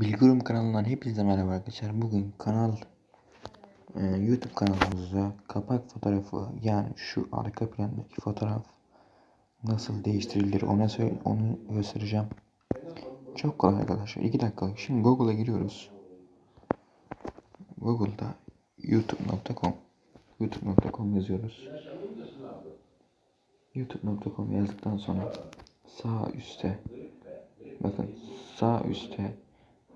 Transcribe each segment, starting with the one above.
Bilgurum kanalından hepinize merhaba arkadaşlar. Bugün kanal e, YouTube kanalımızda kapak fotoğrafı yani şu arka plandaki fotoğraf nasıl değiştirilir ona söyle, onu göstereceğim. Çok kolay arkadaşlar. 2 dakikalık. Şimdi Google'a giriyoruz. Google'da youtube.com youtube.com yazıyoruz. youtube.com yazdıktan sonra sağ üstte bakın sağ üstte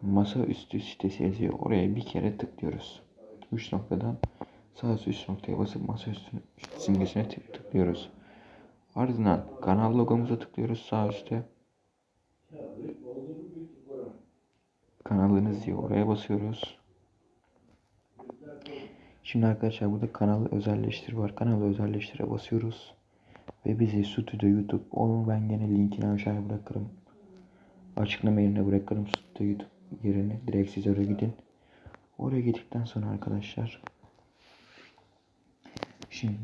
masaüstü sitesi yazıyor. Oraya bir kere tıklıyoruz. 3 noktadan sağ üst 3 noktaya basıp masaüstü simgesine tık tıklıyoruz. Ardından kanal logomuza tıklıyoruz sağ üstte. Kanalınız diyor. Oraya basıyoruz. Şimdi arkadaşlar burada kanalı özelleştir var. Kanalı özelleştire basıyoruz. Ve bizi Studio YouTube. Onun ben gene linkini aşağıya bırakırım. Açıklama yerine bırakırım Studio YouTube yerini. Direkt siz oraya gidin. Oraya gittikten sonra arkadaşlar şimdi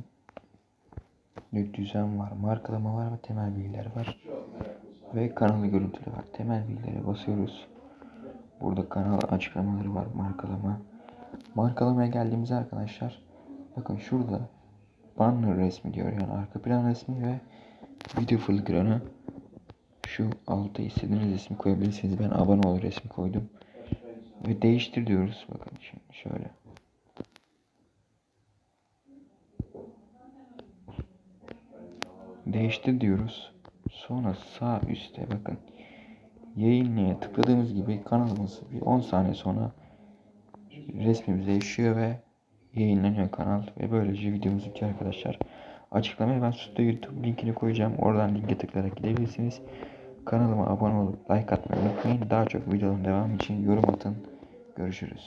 düzen var, markalama var ve temel bilgiler var. Ve kanalı görüntüleri var. Temel bilgilere basıyoruz. Burada kanal açıklamaları var, markalama. Markalamaya geldiğimizde arkadaşlar bakın şurada banner resmi diyor yani arka plan resmi ve video fırlıklarını şu altta istediğiniz resmi koyabilirsiniz. Ben abone ol resmi koydum. Ve değiştir diyoruz. Bakın şimdi şöyle. Değiştir diyoruz. Sonra sağ üstte bakın. Yayınlaya tıkladığımız gibi kanalımız bir 10 saniye sonra resmimiz değişiyor ve yayınlanıyor kanal ve böylece videomuz bitiyor arkadaşlar. Açıklamaya ben Studio YouTube linkini koyacağım. Oradan linke tıklayarak gidebilirsiniz. Kanalıma abone olup like atmayı unutmayın. Daha çok videoların devamı için yorum atın. Görüşürüz.